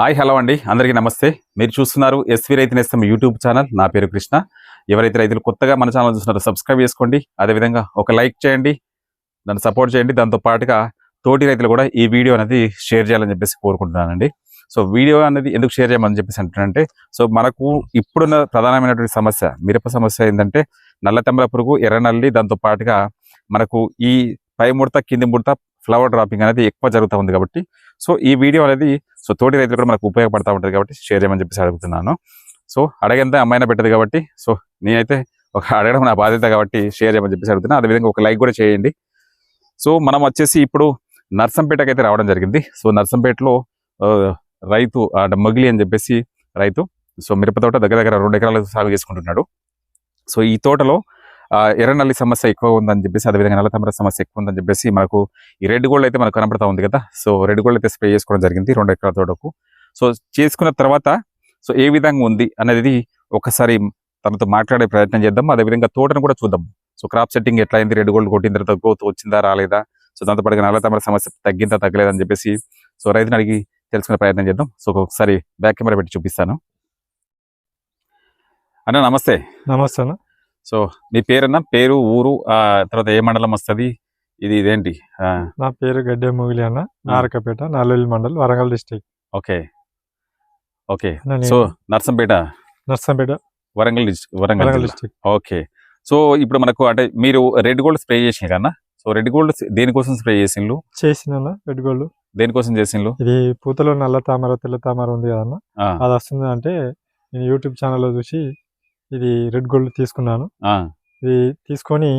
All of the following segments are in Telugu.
హాయ్ హలో అండి. అందరికీ నమస్తే. మీరు చూస్తున్నారు ఎస్వి రైతు నేస్తం యూట్యూబ్ ఛానల్. నా పేరు కృష్ణ. ఎవరైతే రైతులు కొత్తగా మన ఛానల్ చూస్తున్నారో సబ్స్క్రైబ్ చేసుకోండి. అదేవిధంగా ఒక లైక్ చేయండి. దాన్ని సపోర్ట్ చేయండి. దాంతో పాటుగా తోటి రైతులు కూడా ఈ వీడియో అనేది షేర్ చేయాలని చెప్పేసి కోరుకుంటున్నానండి. సో వీడియో అనేది ఎందుకు షేర్ చేయమని చెప్పేసి అంటున్నానంటే సో మనకు ఇప్పుడున్న ప్రధానమైనటువంటి సమస్య మిరప సమస్య ఏంటంటే నల్ల తెమ్మల పురుగు ఎర్రనల్లి దాంతో పాటుగా మనకు ఈ పై ముడత కింది ముడత ఫ్లవర్ డ్రాపింగ్ అనేది ఎక్కువ జరుగుతూ ఉంది కాబట్టి సో ఈ వీడియో అనేది సో తోటి రైతులు కూడా మనకు ఉపయోగపడతా ఉంటుంది కాబట్టి షేర్ చేయమని చెప్పేసి అడుగుతున్నాను. సో అడగంతా అమ్మాయినా పెట్టదు కాబట్టి సో నేనైతే ఒక అడగడం నా బాధ్యత కాబట్టి షేర్ చేయమని చెప్పేసి అడుగుతున్నాను అదేవిధంగా ఒక లైక్ కూడా చేయండి. సో మనం వచ్చేసి ఇప్పుడు నర్సంపేటకి అయితే రావడం జరిగింది. సో నర్సంపేటలో రైతు మగిలి అని చెప్పేసి రైతు సో మిరప తోట దగ్గర దగ్గర రెండు ఎకరాలు సాగు చేసుకుంటున్నాడు. సో ఈ తోటలో ఎర్రనల్లి సమస్య ఎక్కువ ఉందని చెప్పేసి అదేవిధంగా నల్లతమర సమస్య ఎక్కువ ఉందని చెప్పేసి మనకు ఈ రెడ్ గోల్డ్ అయితే మనకు కనపడతా ఉంది కదా. సో రెడ్ గోల్డ్ అయితే స్ప్రే చేసుకోవడం జరిగింది రెండు ఎకరాల తోటకు. సో చేసుకున్న తర్వాత సో ఏ విధంగా ఉంది అనేది ఒకసారి తనతో మాట్లాడే ప్రయత్నం చేద్దాం. అదేవిధంగా తోటను కూడా చూద్దాం. సో క్రాప్ సెట్టింగ్ ఎట్లా అయింది? రెడ్ గోల్డ్ కొట్టిన తర్వాత గ్రోత్ వచ్చిందా రాలేదా? సో దాంతో పాటుగా నల్లతమర సమస్య తగ్గిందా తగ్గలేదని చెప్పేసి సో రైతుని అడిగి తెలుసుకునే ప్రయత్నం చేద్దాం. సో ఒకసారి బ్యాక్ కెమెరా పెట్టి చూపిస్తాను. అన్న నమస్తే. నమస్తే అన్న. సో మీ పేరన్నా? పేరు ఊరు తర్వాత ఏ మండలం వస్తది? ఇది ఇదేంటి? నా పేరు గడ్డే ముగిలి అన్న. Narakapeta Nallelli mandal Warangal district okay. Okay. So Narsampet? Narsampet. Warangal Warangal. District okay. So ఇప్పుడు మనకు అంటే మీరు రెడ్ గోల్డ్ స్ప్రే చేసిన కన్నా సో రెడ్ గోల్డ్ దేనికోసం స్ప్రే చేసిండ్రు చేసిన రెడ్ గోల్డ్. దేనికోసం చేసిండ్రు ఇది పూతలో నల్ల తామర తెల్ల తామర ఉంది కదన్న ఆ, అది వస్తుంది అంటే నేను యూట్యూబ్ ఛానల్లో చూసి ఇది రెడ్ గోల్డ్ తీసుకున్నాను. ఇది తీసుకొని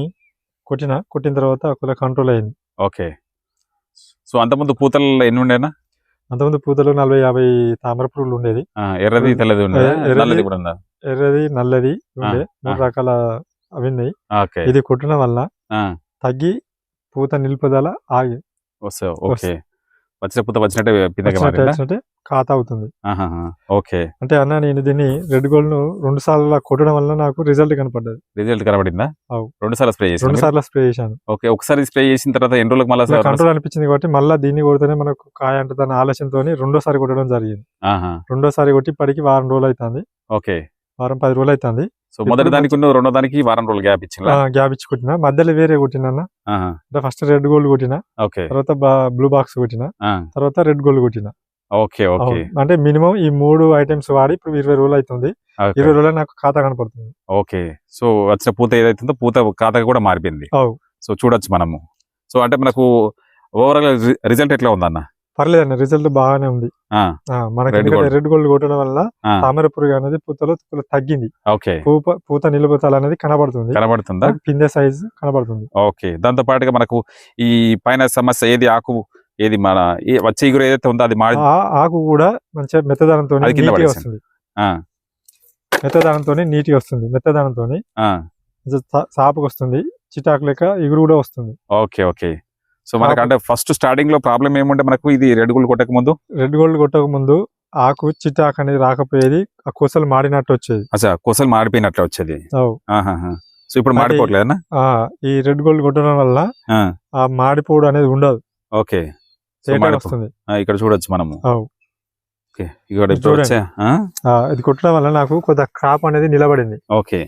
కొట్టిన కొట్టిన తర్వాత కొద్దిగా కంట్రోల్ అయింది. ఓకే. సో అంతకుముందు పూతలలో ఎన్ని ఉండేనా? అంతకుముందు పూతలో నలభై యాభై తామర పురుగులు ఉండేది. ఎర్రది తెల్లది ఉండేదా నల్లది కూడా ఎర్రది నల్లది ఉండే. మూడు. రకాల అవి ఉన్నాయి. ఓకే. ఇది కొట్టడం వల్ల తగ్గి పూత నిలుపుదల ఆగి ఓకే. వచ్చిన పూత వచ్చినట్టే ఖాతా అవుతుంది. ఓకే. అంటే అన్న నేను దీన్ని రెడ్ గోల్డ్ను రెండు సార్లు కొట్టడం వల్ల నాకు రిజల్ట్ కనపడ్డది. రిజల్ట్ కనబడిందా? అవు. రెండు సార్లు స్ప్రే చేసి రెండు సార్లు స్ప్రే చేశాను. ఓకే ఒకసారి స్ప్రే చేసిన తర్వాత ఎన్ని రోజులకు మళ్ళీ కంట్రోల్ అనిపించింది కాబట్టి మళ్ళీ దీన్ని కొడితేనే మనకు కాయ అంటుందన్న ఆలోచనతో రెండోసారి కొట్టడం జరిగింది. ఆహా. రెండోసారి కొట్టి ఇప్పటికి వారం రోజులు అవుతుంది. ఓకే. వారం పది రోజులు అవుతుంది. సో మొదటి దానికి ఉన్న రెండో దానికి వారం రోజులు గ్యాప్ ఇచ్చిందా గ్యాప్ ఇచ్చి కొట్టిన మధ్యలో వేరే కొట్టినా ఫస్ట్ రెడ్ గోల్డ్ కొట్టిన. ఓకే. తర్వాత బ్లూ బాక్స్ కొట్టిన. తర్వాత రెడ్ గోల్డ్ కొట్టిన. Okay okay. అంటే మినిమం ఈ మూడు ఐటమ్స్ వాడి ఇప్పుడు ఇరవై రోజులు అవుతుంది ఇరవై రోజులు నాకు ఖాతా కనపడుతుంది. ఓకే. సో వచ్చిన పూత ఏదైతుందో పూత ఖాతా కూడా మారిపోయింది. సో చూడొచ్చు మనము. సో అంటే మనకు ఓవరాల్ రిజల్ట్ ఎట్లా ఉందన్న? పర్లేదన్న రిజల్ట్ బాగానే ఉంది. మనకి. రెడ్ గోల్డ్ కొట్టడం వల్ల తామర పురుగు అనేది పూతలో తగ్గింది. ఓకే. పూప పూత నిలుపుతల అనేది కనబడుతుంది? కనబడుతుందా పిందె సైజ్ కనబడుతుంది. ఓకే. దాంతో పాటుగా మనకు ఈ పైన సమస్య ఏది? ఆకు ఏది? మన వచ్చే ఇగురు ఏదైతే ఉందో అది ఆకు కూడా మంచిగా మెత్తదనంతో కింద. వస్తుంది. ఆ, మెత్తదనంతో నీట్గా వస్తుంది. మెత్తదనంతో ఆ, సాపుకు వస్తుంది చిటాకు లెక్క ఇగురు కూడా వస్తుంది. Okay okay. సో మనకు అంటే ఫస్ట్ స్టార్టింగ్లో ప్రాబ్లం ఏముంటే మనకు ఇది రెడ్ గుల్ కొట్టక ముందు? రెడ్ గోల్డ్ కొట్టక ముందు ఆకు చిటాకు అనేది రాకపోయేది ఆ కొసలు మాడినట్టు వచ్చేది. అచ్చా కొసలు మాడిపోయినట్లు వచ్చేది. సో ఇప్పుడు మాడిపోవట్లేదన్నా? ఆ ఈ రెడ్ గోల్డ్ కొట్టడం వల్ల ఆ, మాడిపోవడం అనేది ఉండదు. ఓకే. వస్తుంది. ఇక్కడ చూడొచ్చు మనము. ఇది కొట్టడం వల్ల నాకు కొద్దిగా క్రాప్ అనేది నిలబడింది. ఓకే.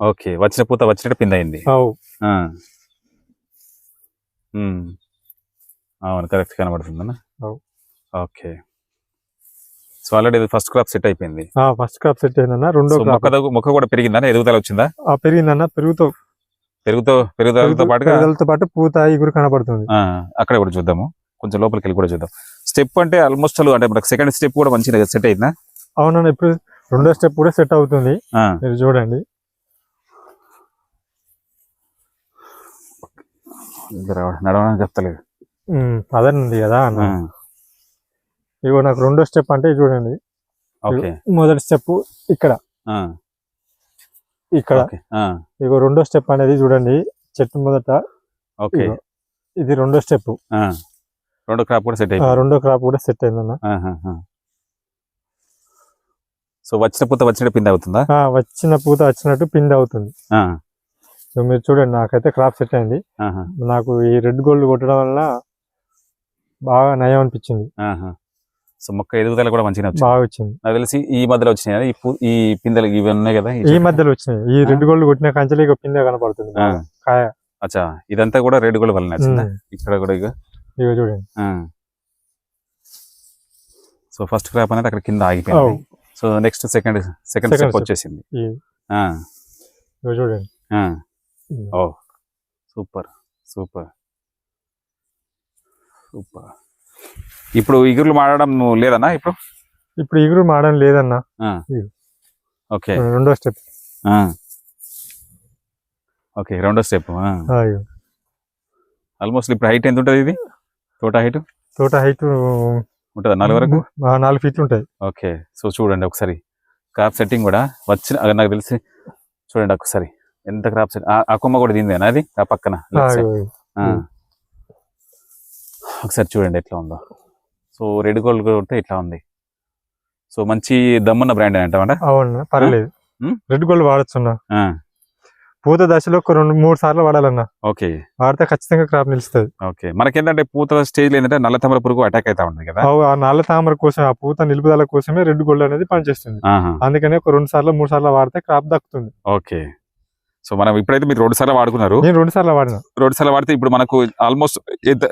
ఓకే. వచ్చిన పూత వచ్చినట్టు పింద అయింది అవు. ఆ. ఉమ్. అవును కరెక్ట్ కనబడుతుందన్నా అవు. Okay. So already first crop set అయిపోయింది. ఫస్ట్ క్రాప్ సెట్ అయిందన్న రెండో మొక్క మొక్క కూడా పెరిగిందా ఎదుగుదల వచ్చిందా? ఆ పెరిగిందన్న పెరుగుతో. పెరుగుతో పెరుగుదలతో పాటుగా? పెరుగుదలతో పాటు పూత ఇగురు కనబడుతుంది. అక్కడ కూడా చూద్దాము. కొంచెం లోపలికి వెళ్ళి కూడా చూద్దాం. స్టెప్ అంటే ఆల్మోస్ట్ అంటే మనకు సెకండ్ స్టెప్ కూడా మంచిగా సెట్ అయిందా? అవునన్న ఇప్పుడు రెండో స్టెప్ కూడా సెట్ అవుతుంది. మీరు చూడండి. నడవడానికి చెప్తలేదు. ఉంది కదా అన్న. ఇగో నాకు రెండో స్టెప్ అంటే చూడండి. మొదటి స్టెప్ ఇక్కడ. ఇక్కడ. ఇగో రెండో స్టెప్ అనేది చూడండి. చెట్టు మొదట. ఓకే. ఇది రెండో స్టెప్. ఆ, రెండో క్రాప్ కూడా సెట్ అయిపోయింది. రెండో క్రాప్ కూడా సెట్ అయిందన్న. సో వచ్చిన పూత వచ్చినట్టు పిండి అవుతుందా వచ్చిన పూత వచ్చినట్టు పిండి అవుతుంది ఇగో మీరు చూడండి నాకైతే క్రాప్ సెట్ అయింది. సో మొక్క ఎదుగుదల కూడా మంచిగా బాగా వచ్చింది. నాకు తెలిసి ఈ మధ్యలో వచ్చినాయి? ఈ ఈ పిందెలు ఇవి ఉన్నాయి కదా? ఈ మధ్యలో వచ్చినాయి. ఈ రెడ్ గోల్డ్ కొట్టిన కంచెలు ఇక పిందె కనపడుతుంది. కాయ. అచ్చా. ఇదంతా కూడా రెడ్ గోల్డ్ వల్ల. ఇక్కడ కూడా ఇక ఇక చూడండి. సో ఫస్ట్ క్రాప్ అనేది అక్కడ కింద ఆగిపోయింది. So next second second step. వచ్చేసింది. ఈ. చూడండి. ఓ సూపర్ సూపర్ సూపర్ ఇప్పుడు ఇగురులు మాడడం లేదన్నా ఇప్పుడు? ఇప్పుడు ఇగురు మాడడం లేదన్న. ఓకే. రెండో స్టెప్. ఓకే రెండో స్టెప్ ఆల్మోస్ట్ ఇప్పుడు హైట్ ఎంత ఉంటుంది ఇది? తోట హైట్ తోట హైట్ ఉంటుందా? నాలుగు వరకు? నాలుగు ఫీట్లు ఉంటాయి. ఓకే సో చూడండి ఒకసారి. క్రాప్ సెట్టింగ్ కూడా వచ్చిన నాకు తెలిసి చూడండి ఒకసారి. ఎంత క్రాప్ సెట్ ఆ కొమ్మ కూడా దీనిదేనా అది? ఆ పక్కన. ఒకసారి చూడండి ఎట్లా ఉందో. సో రెడ్ గోల్డ్ కొడితే ఇట్లా ఉంది. సో మంచి దమ్మున్న బ్రాండ్ అంటామంట అవునా? పర్లేదు. రెడ్ గోల్డ్ వాడచ్చు పూత దశలో ఒక రెండు మూడు సార్లు వాడాలన్న. ఓకే. వాడితే ఖచ్చితంగా క్రాప్ నిలుస్తుంది. ఓకే. మనకేంటంటే పూత స్టేజ్ ఏంటంటే నల్ల తమర పురుగు అటాక్ అవుతా ఉంటుంది కదా? ఆ నల్ల తామర కోసం ఆ పూత నిలుపుదల కోసమే రెడ్ గోల్డ్ అనేది పనిచేస్తుంది. అందుకనే ఒక రెండు సార్లు మూడు సార్లు వాడితే క్రాప్ దక్కుతుంది. ఓకే. సో మనం ఇప్పుడైతే మీరు రెండు సార్లు వాడుకున్నారు. నేను రెండు సార్లు వాడిన. రెండు సార్లు వాడితే ఇప్పుడు మనకు ఆల్మోస్ట్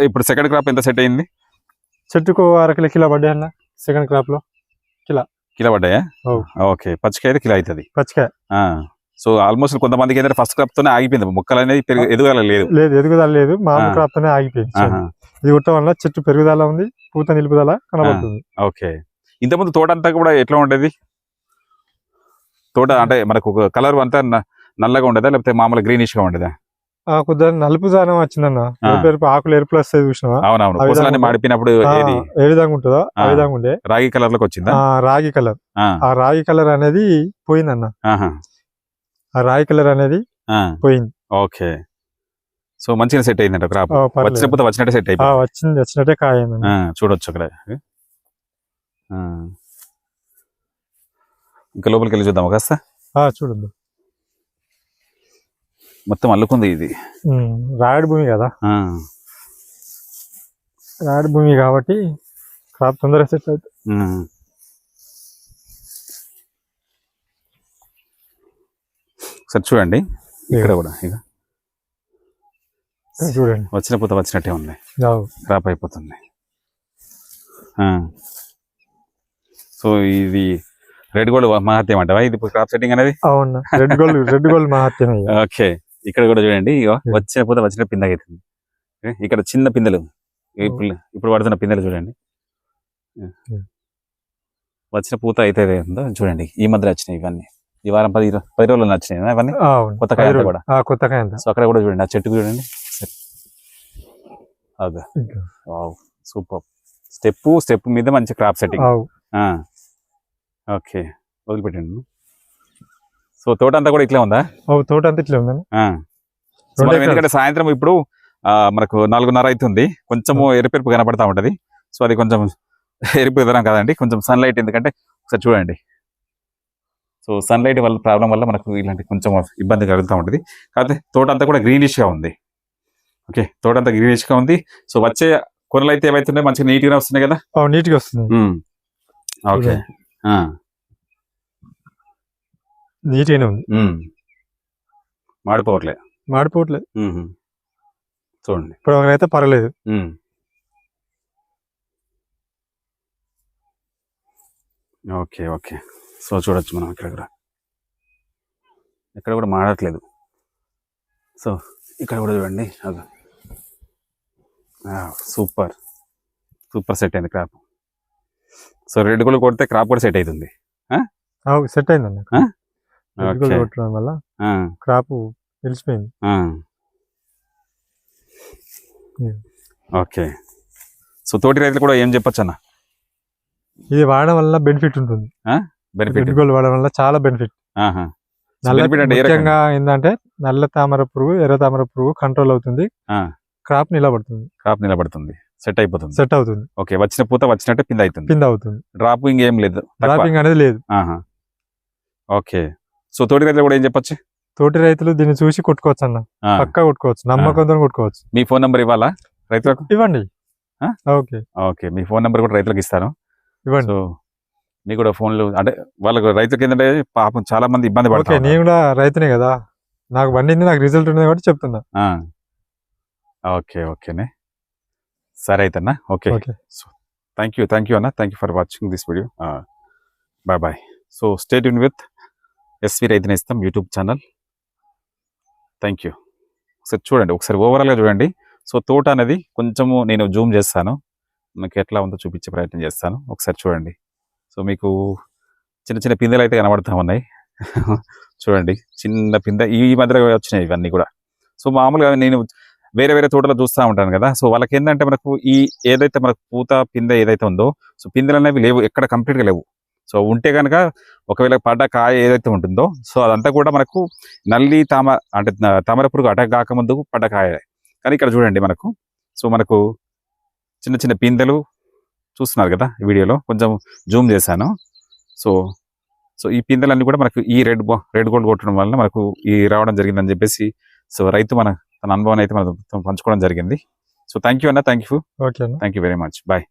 ఇప్పుడు సెకండ్ క్రాప్ ఎంత సెట్ అయింది? చెట్టుకు అరకిల కిలో పడ్డాయి అన్న సెకండ్ క్రాప్లో. కిలో. పడ్డాయా? అవు. ఓకే పచ్చికాయ అయితే కిలో అవుతుంది. పచ్చికాయ. సో ఆల్మోస్ట్ కొంతమందికి ఏంటంటే ఫస్ట్ క్రాప్ తోనే ఆగిపోయింది. మొక్కలు అనేది ఎదుగల లేదు. లేదు ఎదుగుదల లేదు. మామూలు. క్రాప్ తోనే ఆగిపోయింది. ఇది కుట్టడం వల్ల చెట్టు పెరుగుదల ఉంది పూత నిలుపుదల కనబడుతుంది. ఓకే. ఇంతకుముందు తోట అంతా కూడా ఎట్లా ఉండేది? తోట అంటే మనకు కలర్ అంతా నల్లగా ఉండేదా లేకపోతే మామూలు గ్రీనిష్గా ఉండేదా? ఆ కొద్దిగా నలుపు జానం వచ్చిందన్న. ఎరుపు ఎరుపు ఆకులు ఎరుపులు వస్తాయి చూసినావా? అవునవును. ఏది ఏ విధంగా ఉంటుందో ఆ. విధంగా ఉండే రాగి కలర్లోకి వచ్చిందా? ఆ రాగి కలర్ ఆ, రాగి కలర్ అనేది పోయిందన్న. ఆ రాగి కలర్ అనేది పోయింది. ఓకే. సో మంచిగా సెట్ అయిందంట క్రాప్ ఆ, పర్లేదు. వచ్చినప్పుడు వచ్చినట్టే సెట్ ఆ, అయిపోయింది. వచ్చింది వచ్చినట్టే ఆ, చూడొచ్చు అక్కడ. ఇంకా లోపలికి వెళ్ళి చూద్దాం కాస్త? చూడద్దు మొత్తం అల్లుకుంది ఇది. రాయడి భూమి కదా? రాయడి భూమి కాబట్టి క్రాప్ తొందరగా సెట్ అవుతుంది. ఒకసారి చూడండి. ఇక్కడ కూడా ఇక చూడండి. వచ్చిన పూత వచ్చినట్టే ఉంది. క్రాప్ అయిపోతుంది. సో ఇది రెడ్ గోల్డ్ మహత్యం అంటవా? ఇది క్రాప్ సెట్టింగ్ అనేది? అవునా. రెడ్ గోల్డ్ రెడ్ గోల్డ్ మహత్యం. ఓకే. ఇక్కడ కూడా చూడండి ఇగో వచ్చిన పూత వచ్చిన పిందె అవుతుంది ఓకే, ఇక్కడ చిన్న పిందెలు. ఇప్పుడు ఇప్పుడు పడుతున్న పిందెలు చూడండి. Hmm. వచ్చిన పూత అయితే ఉందో చూడండి ఈ మధ్య వచ్చినాయి ఇవన్నీ. ఈ వారం పది పది రోజులు వచ్చినాయి ఇవన్నీ? కొత్త కాయ కూడా. కొత్త కాయ. సో అక్కడ కూడా చూడండి ఆ చెట్టుకు చూడండి. అదే. సూపర్. స్టెప్ స్టెప్ మీద మంచి క్రాప్ సెట్టింగ్. ఓకే. వదిలిపెట్టండి. సో తోట అంతా కూడా ఇట్లా ఉందా? తోట అంతా ఇట్లా ఎకరాలు. ఎందుకంటే సాయంత్రం ఇప్పుడు మనకు నాలుగున్నర అవుతుంది. కొంచెము ఎరుపెరుపు కనపడతా ఉంటది. సో అది కొంచెం ఎరుపు ఎదరం కదండి. కొంచెం సన్లైట్ ఎందుకంటే ఒకసారి చూడండి. సో సన్లైట్ వల్ల ప్రాబ్లం వల్ల మనకు ఇలాంటి కొంచెం ఇబ్బంది కలుగుతూ ఉంటుంది. కాకపోతే తోట అంతా కూడా గ్రీనిష్గా ఉంది. ఓకే తోట అంతా గ్రీనిష్గా ఉంది. సో వచ్చే కొనలు అయితే ఏవైతున్నాయి మంచిగా నీట్గా వస్తున్నాయి కదా? అవు నీట్గా వస్తుంది. ఓకే. ఆ. నీట్ గానే ఉంది. మాడిపోవట్లే. మాడిపోవట్లేదు ఉమ్. చూడండి. ఇప్పుడు అయితే పర్లేదు. ఉమ్. Okay okay. సో చూడొచ్చు మనం ఇక్కడ కూడా. ఇక్కడ కూడా మాడట్లేదు. సో ఇక్కడ కూడా చూడండి. అది. సూపర్. సూపర్ సెట్ అయింది క్రాప్. సో రెడ్ గోల్డ్ కొడితే క్రాప్ కూడా సెట్ అవుతుంది. అవు సెట్ అయిందన్న ఓకే. కొట్టడం వల్ల క్రాప్ నిలిచిపోయింది. ఓకే. సో తోటి రైతులు కూడా ఏం చెప్పొచ్చు అన్న ఇది వాడడం వల్ల బెనిఫిట్ ఉంటుంది. బెనిఫిట్. గోల్డ్ వాడడం వల్ల చాలా బెనిఫిట్. ముఖ్యంగా ఏంటంటే నల్ల తామర పురుగు ఎర్ర తామర పురుగు కంట్రోల్ అవుతుంది. క్రాప్ నిలబడుతుంది. క్రాప్ నిలబడుతుంది. సెట్ అయిపోతుంది. సెట్ అవుతుంది. ఓకే. వచ్చిన పూత వచ్చినట్టే పింద అవుతుంది కింద అవుతుంది డ్రాపింగ్ ఏం లేదు. డ్రాపింగ్ అనేది లేదు. ఓకే. సో తోటి రైతులు కూడా ఏం చెప్పొచ్చు? తోటి రైతులు దీన్ని చూసి కొట్టుకోవచ్చు అన్న. పక్కా కొట్టుకోవచ్చు. నమ్మకంతో కొట్టుకోవచ్చు. మీ ఫోన్ నెంబర్ ఇవ్వాలా రైతులకు? ఇవ్వండి? ఓకే. ఓకే మీ ఫోన్ నెంబర్ కూడా రైతులకు ఇస్తాను. ఇవ్వండి. సో నీకు కూడా ఫోన్లు అంటే వాళ్ళకు రైతులకి ఏంటంటే పాపం చాలా మంది ఇబ్బంది ఓకే పడతారు నేను కూడా రైతునే కదా. నాకు పండింది నాకు రిజల్ట్ ఉన్నది కాబట్టి చెప్తున్నా. ఓకే ఓకేనే. సరే అయితే అన్న okay. Okay. Thank you thank you అన్న. Thank you for watching this video bye bye so stay Yoon with SV Raithu Nestham YouTube channel. Thank you ఒకసారి చూడండి ఒకసారి ఓవరాల్గా చూడండి. సో తోట అనేది కొంచెము నేను జూమ్ చేస్తాను. మీకు ఎట్లా ఉందో చూపించే ప్రయత్నం చేస్తాను. ఒకసారి చూడండి. సో మీకు చిన్న చిన్న పిందెలు అయితే కనబడుతూ ఉన్నాయి. చూడండి చిన్న పిందె ఈ మధ్యలో వచ్చినాయి ఇవన్నీ కూడా. సో మామూలుగా నేను వేరే వేరే తోటలో చూస్తూ ఉంటాను కదా. సో వాళ్ళకి ఏంటంటే మనకు ఈ ఏదైతే మనకు పూత పిందె ఏదైతే ఉందో సో పిందెలు అనేవి లేవు ఎక్కడ కంప్లీట్గా లేవు. సో ఉంటే కనుక ఒకవేళ పడ్డ కాయ ఏదైతే ఉంటుందో సో అదంతా కూడా మనకు నల్లి తామ అంటే తామర పురుగు అటాక్ కాకముందు పడ్డ కాయ కానీ ఇక్కడ చూడండి మనకు సో మనకు చిన్న చిన్న పిందెలు చూస్తున్నారు కదా వీడియోలో కొంచెం జూమ్ చేశాను. సో సో ఈ పిందెలన్నీ కూడా మనకు ఈ రెడ్ రెడ్ గోల్డ్ కొట్టడం వల్ల మనకు ఈ రావడం జరిగిందని చెప్పేసి సో రైతు మన తన అనుభవాన్ని అయితే మనం పంచుకోవడం జరిగింది. సో థ్యాంక్ యూ అన్న thank you thank you very much. Bye.